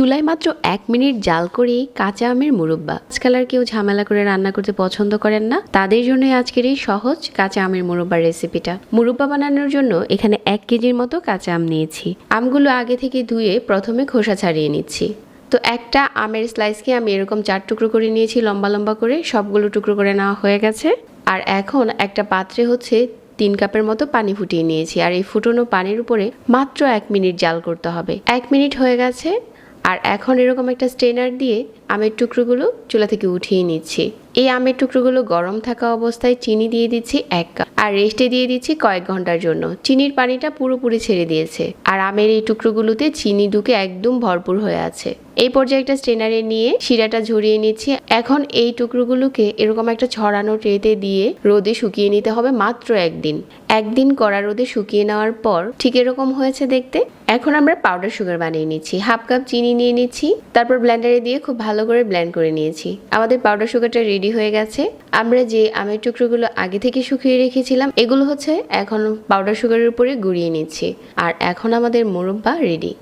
চুলায় মাত্র এক মিনিট জাল করেই কাঁচা আমের মুরব্বা। আজকাল আর কেউ ঝামেলা করে রান্না করতে পছন্দ করেন না। তাদের জন্য আজকের এই সহজ কাঁচা আমের মুরব্বার রেসিপিটা। মুরব্বা বানানোর জন্য এখানে এক কেজির মতো কাঁচা আম নিয়েছি। আমগুলো আগে থেকে ধুয়ে প্রথমে খোসা ছাড়িয়ে নিচ্ছি। তো একটা আমের স্লাইসকে আমি এরকম চার টুকরো করে নিয়েছি, লম্বা লম্বা করে। সবগুলো টুকরো করে নেওয়া হয়ে গেছে। আর এখন একটা পাত্রে হচ্ছে তিন কাপের মতো পানি ফুটিয়ে নিয়েছি। আর এই ফুটনো পানির উপরে মাত্র এক মিনিট জাল করতে হবে। এক মিনিট হয়ে গেছে। আর এখন এরকম একটা স্টেনার দিয়ে আমের টুকরোগুলো চুলা থেকে উঠিয়ে নিচ্ছি। এই আমের টুকরোগুলো গরম থাকা অবস্থায় চিনি দিয়ে দিচ্ছি এক কাপ। আর রেস্টে দিয়ে দিচ্ছি কয়েক ঘণ্টার জন্য। চিনির পানিটা পুরোপুরি ছেড়ে দিয়েছে। আর আমের এই টুকরোগুলোতে চিনি ঢুকে একদম ভরপুর হয়ে আছে। এই পর্যায়ে একটা স্ট্রেনারে নিয়ে শিরাটা ঝরিয়ে নিচ্ছি। এখন এই টুকরোগুলোকে এরকম একটা ছড়ানো ট্রেতে দিয়ে রোদে শুকিয়ে নিতে হবে মাত্র একদিন। একদিন কড়া রোদে শুকিয়ে নেওয়ার পর ঠিক এরকম হয়েছে দেখতে। এখন আমরা পাউডার সুগার বানিয়ে নিচ্ছি। হাফ কাপ চিনি নিয়ে নিচ্ছি। তারপর ব্লেন্ডারে দিয়ে খুব ভালো করে ব্লেন্ড করে নিয়েছি। আমাদের পাউডার সুগারটা রেডি হয়ে গেছে। আমরা যে আমের টুকরোগুলো আগে থেকে শুকিয়ে রেখেছিলাম, এগুলো হচ্ছে এখন পাউডার সুগারের উপরে গুঁড়িয়ে নিচ্ছি। আর এখন আমাদের মুরব্বা রেডি।